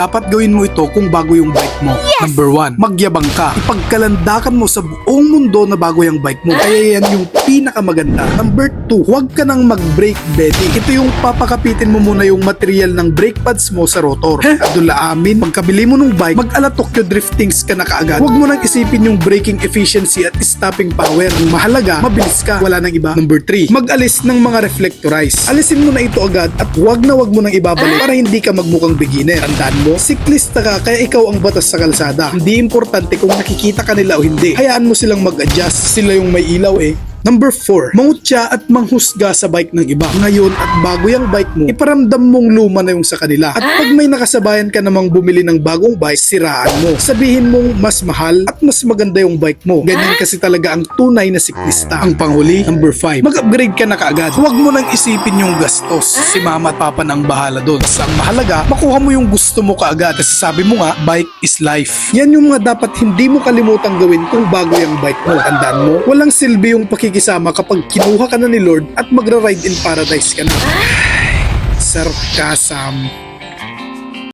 Dapat gawin mo ito kung bago yung bike mo. Number one, magyabang ka. Ipagkalandakan mo sa buong mundo na bago yung bike mo. Kaya yan yung pinakamaganda. Number two, huwag ka nang mag-brake bedding. Ito yung papakapitin mo muna yung material ng brake pads mo sa rotor. Adula amin, pagkabili mo ng bike, mag-ala Tokyo driftings ka na kaagad. Huwag mo nang isipin yung braking efficiency at stopping power. Ang mahalaga, mabilis ka. Wala nang iba. Number three, mag-alis ng mga reflectorize. Alisin mo na ito agad at huwag na huwag mo nang ibabalik para hindi ka magmukhang beginner. Tandaan mo, siklista ka kaya ikaw ang batas sa kalsada. Hindi importante kung nakikita ka nila o hindi. Hayaan mo silang mag-adjust. Sila yung may ilaw eh. Number 4, mangutya at manghusga sa bike ng iba. Ngayon at bago yung bike mo, iparamdam mong luma na yung sa kanila. At pag may nakasabayan ka namang bumili ng bagong bike, siraan mo. Sabihin mong mas mahal at mas maganda yung bike mo. Ganyan kasi talaga ang tunay na siklista. Ang panghuli, number 5, mag-upgrade ka na kaagad. Huwag mo nang isipin yung gastos. Si mama at papa nang bahala doon. Sa ang mahalaga, makuha mo yung gusto mo kaagad. Kasi sabi mo nga, bike is life. Yan yung mga dapat hindi mo kalimutang gawin kung bago yung bike mo. Tandaan mo, walang silbi yung pakikisama kapag kinuha ka na ni Lord at magra-ride in paradise ka na. Sarcasm.